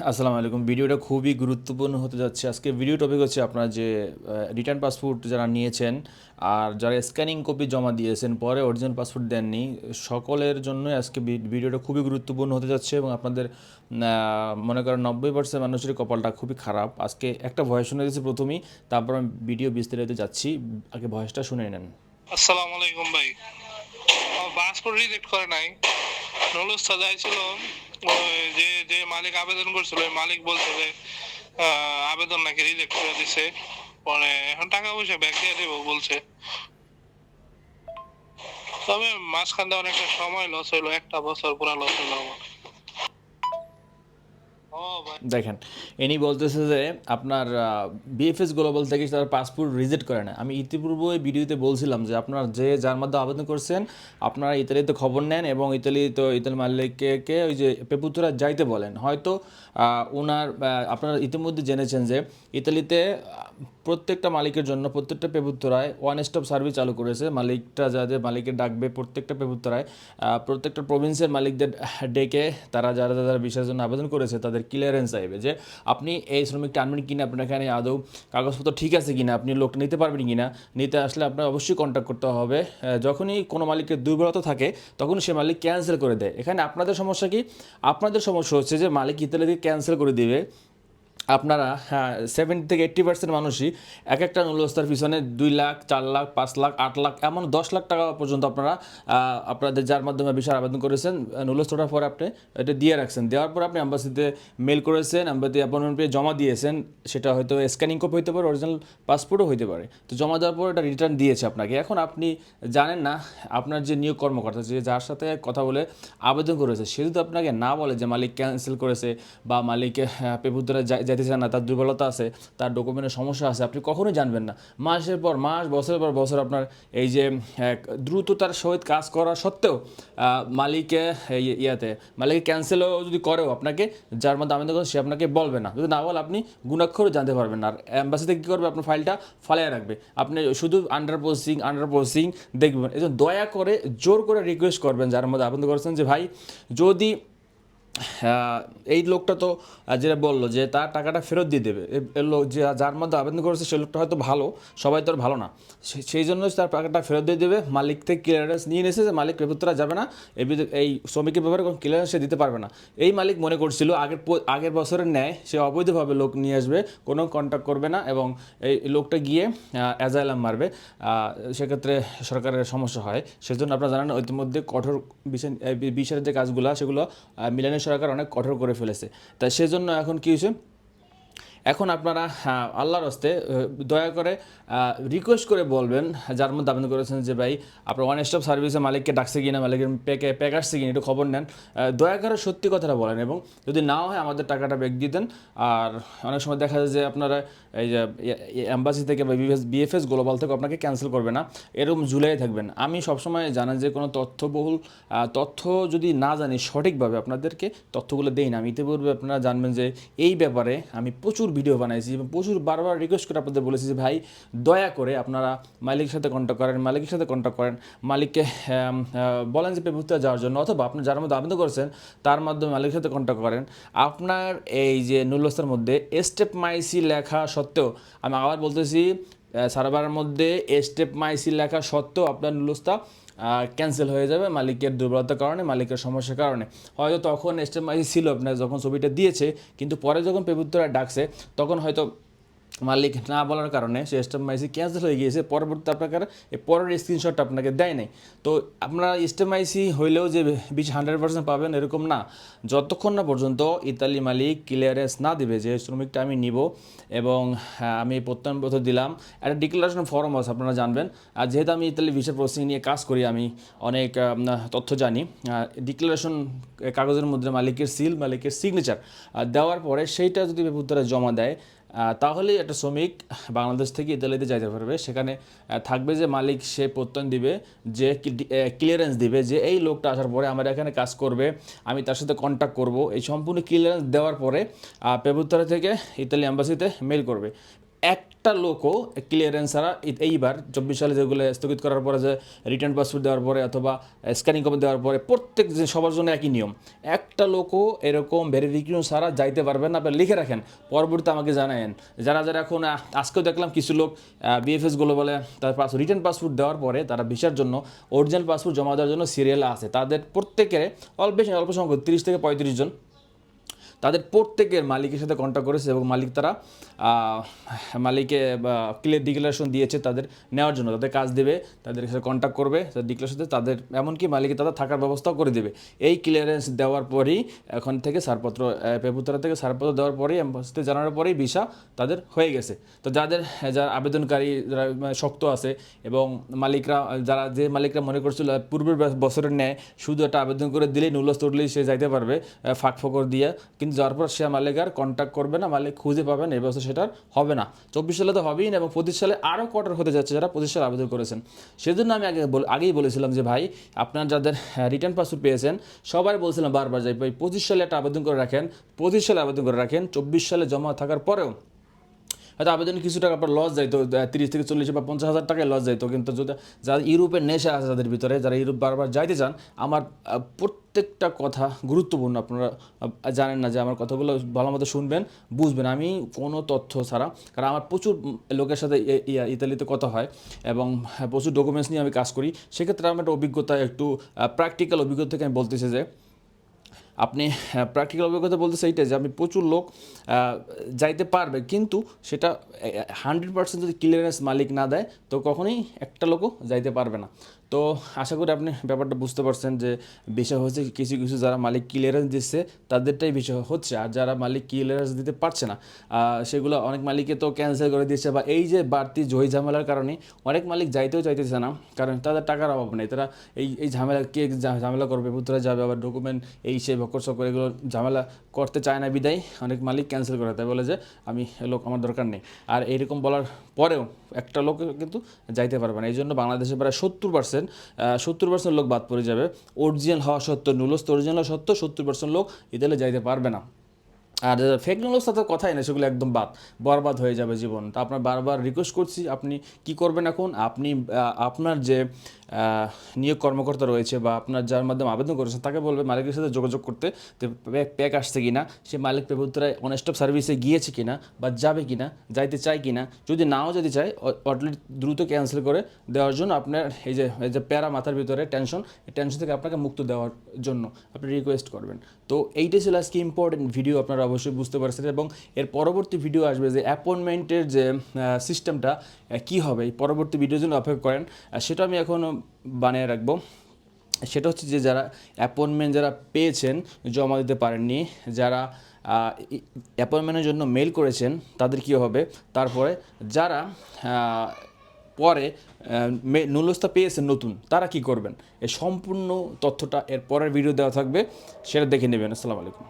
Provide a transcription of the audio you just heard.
আসসালামু আলাইকুম। ভিডিওটা খুবই গুরুত্বপূর্ণ হতে যাচ্ছে। আজকে ভিডিও টপিক হচ্ছে আপনার যে রিটার্ন পাসপোর্ট যারা নিয়েছেন আর যারা স্ক্যানিং কপি জমা দিয়েছেন, পরে অরিজিনাল পাসপোর্ট দেননি, সকলের জন্য আজকে ভিডিওটা খুবই গুরুত্বপূর্ণ হতে যাচ্ছে এবং আপনাদের মনে করেন নব্বই পার্সেন্ট মানুষের কপালটা খুবই খারাপ। আজকে একটা ভয়েস শুনে দিয়েছি প্রথমেই, তারপর আমি ভিডিও বিস্তারিত যাচ্ছি। আগে ভয়েসটা শুনে নেন। আসসালামু আলাইকুম ভাই। পাসপোর্ট রিজেক্ট করে নাই। যে যে মালিক আবেদন করছিল, ওই মালিক বলছে যে আবেদন নাকি রিজেক্ট করে দিছে। পরে এখন টাকা পয়সা ব্যাক দিয়ে দেবো বলছে। তবে মাঝখান দিয়ে অনেকটা সময় লস হইল, একটা বছর পুরা লস হইল আমার। দেখেন, ইনি বলতেছে যে আপনার বিএফএস গ্লোবাল থেকে তার পাসপোর্ট রিজেক্ট করে না আমি ইতিপূর্বে ভিডিওতে বলছিলাম যে আপনার যে যার মাধ্যমে আবেদন করছেন, আপনারা ইতালিতে খবর নেন এবং ইতালি তো ইতালি মালিককে ওই যে পেপুতরা যাইতে বলেন। হয়তো ওনার আপনারা ইতিমধ্যে জেনেছেন যে ইতালিতে প্রত্যেকটা মালিকের জন্য প্রত্যেকটা পেপুত্তরায় ওয়ান স্টপ সার্ভিস চালু করেছে। মালিকটা যাদের মালিকের ডাকবে প্রত্যেকটা পেপুত্তরায় প্রত্যেকটা প্রভিন্সের মালিকদের ডেকে তারা যারা যারা বিষয়ের জন্য আবেদন করেছে তাদের ক্লিয়ারেন্স চাইবে যে আপনি এই শ্রমিকটা আনবেন কিনা, আপনার এখানে আদৌ কাগজপত্র ঠিক আছে কিনা, আপনি লোকটা নিতে পারবেন কিনা, নিতে আসলে আপনার অবশ্যই কন্ট্যাক্ট করতে হবে। যখনই কোনো মালিকের দুর্বলতা থাকে, তখন সে মালিক ক্যান্সেল করে দেয়। এখানে আপনাদের সমস্যা কি? আপনাদের সমস্যা হচ্ছে যে মালিক ইতালিতে ক্যান্সেল করে দিবে। আপনারা হ্যাঁ সেভেন্টি থেকে এইট্টি পার্সেন্ট মানুষই এক একটা নুলস্তার পিছনে দুই লাখ, চার লাখ, পাঁচ লাখ, আট লাখ, এমন দশ লাখ টাকা পর্যন্ত আপনারা আপনাদের যার মাধ্যমে বিষয় আবেদন করেছেন নুলস্তটার পর আপনি এটা দিয়ে রাখছেন। দেওয়ার পর আপনি অ্যাম্বাসিতে মেল করেছেন অ্যাম্বাসি অ্যাপয়েন্টমেন্ট পেয়ে জমা দিয়েছেন, সেটা হয়তো স্ক্যানিং কপি হতে পারে অরিজিনাল পাসপোর্টও হতে পারে। তো জমা দেওয়ার পর এটা রিটার্ন দিয়েছে আপনাকে। এখন আপনি জানেন না, আপনার যে নিয়োগ কর্মকর্তা, যে যার সাথে কথা বলে আবেদন করেছে, সে যদি আপনাকে না বলে যে মালিক ক্যান্সেল করেছে বা মালিক পেপুদ্রা যাইতে চান না, তার দুর্বলতা আছে, তার ডকুমেন্টের সমস্যা আছে, আপনি কখনোই জানবেন না। মাসের পর মাস, বছরের পর বছর আপনার এই যে দ্রুততার সহিত কাজ করা সত্ত্বেও মালিকে ইয়াতে, মালিকে ক্যান্সেলও যদি করেও আপনাকে, যার মধ্যে আবেদন করে সে আপনাকে বলবে না। যদি না বলে, আপনি গুণাক্ষরও জানতে পারবেন না। আর অ্যাম্বাসিতে কী করবে? আপনার ফাইলটা ফালিয়ে রাখবে। আপনি শুধু আন্ডার পোস্টিং আন্ডার পোস্টিং দেখবেন। এই দয়া করে জোর করে রিকোয়েস্ট করবেন, যার মধ্যে আবেদন করেছেন যে, ভাই, যদি এই লোকটা তো যেটা বলল যে তার টাকাটা ফেরত দিয়ে দেবে। লোক যে যার মধ্যে আবেদন করেছে সেই লোকটা হয়তো ভালো, সবাই তো আর ভালো না। সেই জন্য তার টাকাটা ফেরত দিয়ে দেবে, মালিক থেকে ক্লিয়ারেন্স নিয়ে নিয়েছে, যে মালিক পেপুত্রা যাবে না এই শ্রমিকের ব্যাপারে কোনো ক্লিয়ারেন্স সে দিতে পারবে না। এই মালিক মনে করছিল, আগের আগের বছরের ন্যায় সে অবৈধভাবে লোক নিয়ে আসবে, কোনো কন্ট্যাক্ট করবে না, এবং এই লোকটা গিয়ে অ্যাজাইলাম মারবে। সেক্ষেত্রে সরকারের সমস্যা হয়। সেজন্য আপনারা জানেন, ইতিমধ্যে কঠোর বিষয় বিচারের যে কাজগুলো, সেগুলো মিলানের সরকার অনেক কঠোর করে ফেলেছে। তাই সেজন্য এখন কী হয়েছে? এখন আপনারা আল্লাহর হস্তে দয়া করে রিকোয়েস্ট করে বলবেন, যার মধ্যে আবেদন করেছেন যে, ভাই, আপনার ওয়ান স্টপ সার্ভিসে মালিককে ডাকছে কিনা, মালিকের প্যাকে প্যাক আসছে কিনা, একটু খবর নেন। দয়া করে সত্যি কথাটা বলেন এবং যদি নাও হয় আমাদের টাকাটা ব্যাক দিয়ে দেন। আর অনেক সময় দেখা যায় যে, আপনারা এই যে অ্যাম্বাসি থেকে বা বিএফএস বিএফএস গ্লোবাল থেকে আপনাকে ক্যান্সেল করবে না, এরকম ঝুলাই থাকবেন। আমি সবসময় জানা যে, কোনো তথ্যবহুল তথ্য যদি না জানি সঠিকভাবে আপনাদেরকে তথ্যগুলো দেই না, আমি ইতিপূর্বে আপনারা জানবেন যে, এই ব্যাপারে আমি প্রচুর ভিডিও বানাইছি এবং প্রচুর বারবার রিকোয়েস্ট করে আপনাদের বলেছি যে, ভাই, দয়া করে আপনারা মালিকের সাথে কন্ট্যাক্ট করেন, মালিকের সাথে কন্ট্যাক্ট করেন। মালিককে বলেন যে পেপুত্রা যাওয়ার জন্য অথবা আপনি যার মধ্যে আবেদন করেছেন, তার মাধ্যমে মালিকের সাথে কন্ট্যাক্ট করেন। আপনার এই যে নুলস্তার মধ্যে স্টেপ মাইসি লেখা সত্ত্বেও আমি আবার বলতেছি সার্ভারের মধ্যে স্টেপ মাইসি লেখা সত্ত্বেও আপনার নুলুস্তা ক্যান্সেল হয়ে যাবে মালিকের দুর্বলতার কারণে, মালিকের সমস্যার কারণে। হয়তো তখন স্টেপ মাইসি ছিল, আপনার যখন ছবিটা দিয়েছে, কিন্তু পরে যখন পেবুত্তরা ডাকছে, তখন হয়তো মালিক না বলার কারণে সে স্টেপ মাইসি ক্যান্সেল হয়ে গিয়েছে। পরবর্তী আপনার এই পরের স্ক্রিনশটটা আপনাকে দেয় নাই। তো আপনারা স্টেপ মাইসি হইলেও যে বিশ হান্ড্রেড পার্সেন্ট পাবেন এরকম না। যতক্ষণ না পর্যন্ত ইতালি মালিক ক্লিয়ারেন্স না দিবে যে শ্রমিকটা আমি নিব এবং হ্যাঁ, আমি প্রত্যয়নপত্র দিলাম। একটা ডিক্লারেশন ফর্ম আছে আপনারা জানবেন। আর যেহেতু আমি ইতালি ভিসা প্রসেসিং নিয়ে কাজ করি আমি অনেক তথ্য জানি। ডিক্লারেশন কাগজের মধ্যে মালিকের সিল মালিকের সিগনেচার দেওয়ার পরে সেইটা যদি বেপুত্তরা জমা দেয় তাহলেই একটা শ্রমিক বাংলাদেশ থেকে ইতালিতে যাইতে পারবে। সেখানে থাকবে যে মালিক সে প্রত্যয়ন দিবে, যে ক্লিয়ারেন্স দিবে যে এই লোকটা আসার পরে আমার এখানে কাজ করবে, আমি তার সাথে কন্ট্যাক্ট করব। এই সম্পূর্ণ ক্লিয়ারেন্স দেওয়ার পরে পেবুত্তরা থেকে ইতালি অ্যাম্বাসিতে মেল করবে। একটা লোকও ক্লিয়ারেন্স ছাড়া এইবার চব্বিশ সালে যেগুলো স্থগিত করার পরে যে রিটার্ন পাসপোর্ট দেওয়ার পরে অথবা স্ক্যানিং কপি দেওয়ার পরে প্রত্যেক যে সবার জন্য একই নিয়ম। একটা লোকও এরকম ভেরিফিকেশন ছাড়া যাইতে পারবেন না আপনার লিখে রাখেন। পরবর্তীতে আমাকে জানায়েন। যারা যারা এখন আজকেও দেখলাম কিছু লোক বিএফএসগুলো বলে তার পাস রিটার্ন পাসপোর্ট দেওয়ার পরে তারা ভিসার জন্য অরিজিনাল পাসপোর্ট জমা দেওয়ার জন্য সিরিয়াল আছে। তাদের প্রত্যেকের অল্প অল্প সংখ্যক, তিরিশ থেকে পঁয়ত্রিশ জন তাদের প্রত্যেকের মালিকের সাথে কন্ট্যাক্ট করেছে এবং মালিক তারা মালিকে ক্লিয়ার ডিক্লারেশন দিয়েছে তাদের নেওয়ার জন্য। তাদের কাজ দেবে, তাদের সাথে কন্ট্যাক্ট করবে ডিক্লারেশন তাদের, এমনকি মালিকে তাদের থাকার ব্যবস্থাও করে দেবে। এই ক্লিয়ারেন্স দেওয়ার পরেই এখন থেকে ছাড়পত্র পেপুতরা থেকে ছাড়পত্র দেওয়ার পরেই এম্বাসিতে জানানোর পরেই ভিসা তাদের হয়ে গেছে। তো যাদের, যারা আবেদনকারী, যারা মানে শক্ত আছে এবং মালিকরা, যারা যে মালিকরা মনে করছিল পূর্বের বছরের ন্যায় শুধু একটা আবেদন করে দিলেই নুলস তুললেই সে যাইতে পারবে ফাঁক ফকর দিয়ে, কিন্তু যাওয়ার পর সে মালিক আর কন্ট্যাক্ট করবে না, মালিক খুঁজে পাবেন না এবছর সেটার হবে না। চব্বিশ সালে তো হবেই না, এবং পঁচিশ সালে আরও কটার হতে যাচ্ছে যারা পঁচিশ সালে আবেদন করেছেন। সেজন্য আমি আগে আগেই বলেছিলাম যে ভাই, আপনার যাদের রিটার্ন পাসপোর্ট পেয়েছেন, সবাই বলছিলাম বারবার যাই ভাই, পঁচিশ সালে একটা আবেদন করে রাখেন, পঁচিশ সালে আবেদন করে রাখেন, চব্বিশ সালে জমা থাকার পরেও হয়তো আবেদনে কিছু টাকা আপনার লস যাইতো তিরিশ থেকে চল্লিশ বা পঞ্চাশ হাজার টাকায় লস যাইতো। কিন্তু যদি যারা ইউরোপের নেশা আছে যাদের ভিতরে যারা ইউরোপ বারবার যাইতে চান আমার প্রত্যেকটা কথা গুরুত্বপূর্ণ। আপনারা জানেন না যে আমার কথাগুলো ভালো মতো শুনবেন বুঝবেন। আমি কোনো তথ্য ছাড়া কারণ আমার প্রচুর লোকের সাথে ইতালিতে কথা হয় এবং হ্যাঁ, প্রচুর ডকুমেন্টস নিয়ে আমি কাজ করি। সেক্ষেত্রে আমার একটা অভিজ্ঞতা একটু প্র্যাকটিক্যাল অভিজ্ঞতা থেকে আমি বলতেছি যে আপনি প্র্যাকটিক্যাল অভিজ্ঞতা বলতে এইটাই যে, আপনি প্রচুর লোক যাইতে পারবে। কিন্তু সেটা হান্ড্রেড পার্সেন্ট যদি ক্লিয়ারেন্স মালিক না দেয়, তো কখনোই একটা লোকও যাইতে পারবে না। তো আশা করি আপনি ব্যাপারটা বুঝতে পারছেন যে বিষয় হচ্ছে কিছু কিছু যারা মালিক ক্লিয়ারেন্স দিচ্ছে, তাদেরটাই বিষয় হচ্ছে। আর যারা মালিক ক্লিয়ারেন্স দিতে পারছে না সেগুলো অনেক মালিককে তো ক্যান্সেল করে দিচ্ছে বা এই যে বাড়তি জয়ী ঝামেলার কারণে অনেক মালিক যাইতেও চাইতেছে না, কারণ তাদের টাকার অভাব নেই। তারা এই এই ঝামেলা কে ঝামেলা করবে পুত্রা যাবে, আবার ডকুমেন্ট এই সে ভকর সকর এগুলো ঝামেলা করতে চায় না বিদায়, অনেক মালিক ক্যান্সেল করে তাই বলে যে আমি লোক, আমার দরকার নেই। আর এইরকম বলার পরেও একটা লোক কিন্তু যাইতে পারবে না। এই জন্য বাংলাদেশে প্রায় সত্তর পার্সেন্ট সত্তর পার্সেন্ট লোক বাদ পড়ে যাবে। অরিজিনাল হওয়া সত্ত্বেও, নুলস্ত অরিজিনাল সত্ত্বেও সত্তর পার্সেন্ট লোক ইতালে যাইতে পারবে না। আর ফেক নিউজ তাতে কথাই না সেগুলো একদম বাদ। বরবাদ হয়ে যাবে জীবন তা আপনার বারবার রিকোয়েস্ট করছি, আপনি কি করবেন এখন? আপনি আপনার যে নিয়োগ কর্মকর্তা রয়েছে বা আপনার যার মাধ্যমে আবেদন করেছেন, তাকে বলবে মালিকের সাথে যোগাযোগ করতে প্যাক আসছে কিনা, সে মালিক পেপুত্রায় অনেস্টপ সার্ভিসে গিয়েছে কিনা বা যাবে কিনা, যাইতে চায় কিনা, যদি নাও যেতে চায় অটলি দ্রুত ক্যান্সেল করে দেওয়ার জন্য আপনার এই যে এই যে প্যারা মাথার ভিতরে টেনশন এই টেনশন থেকে আপনাকে মুক্ত দেওয়ার জন্য আপনি রিকোয়েস্ট করবেন। তো এইটাই ছিল আজকে ইম্পর্টেন্ট ভিডিও আপনারা অবশ্যই বুঝতে পারছেন এবং এর পরবর্তী ভিডিও আসবে যে অ্যাপয়েন্টমেন্টের যে সিস্টেমটা কী হবে, এই পরবর্তী ভিডিওর জন্য অপেক্ষা করেন। সেটা আমি এখন বানিয়ে রাখব। সেটা হচ্ছে যে যারা অ্যাপয়েন্টমেন্ট যারা পেয়েছেন, জমা দিতে পারেননি, যারা অ্যাপয়েন্টমেন্টের জন্য মেল করেছেন, তাদের কী হবে? তারপরে যারা পরে নুলস্তা পেয়েছেন নতুন, তারা কি করবেন? এই সম্পূর্ণ তথ্যটা এর পরের ভিডিও দেওয়া থাকবে, সেটা দেখে নেবেন। আসসালামু আলাইকুম।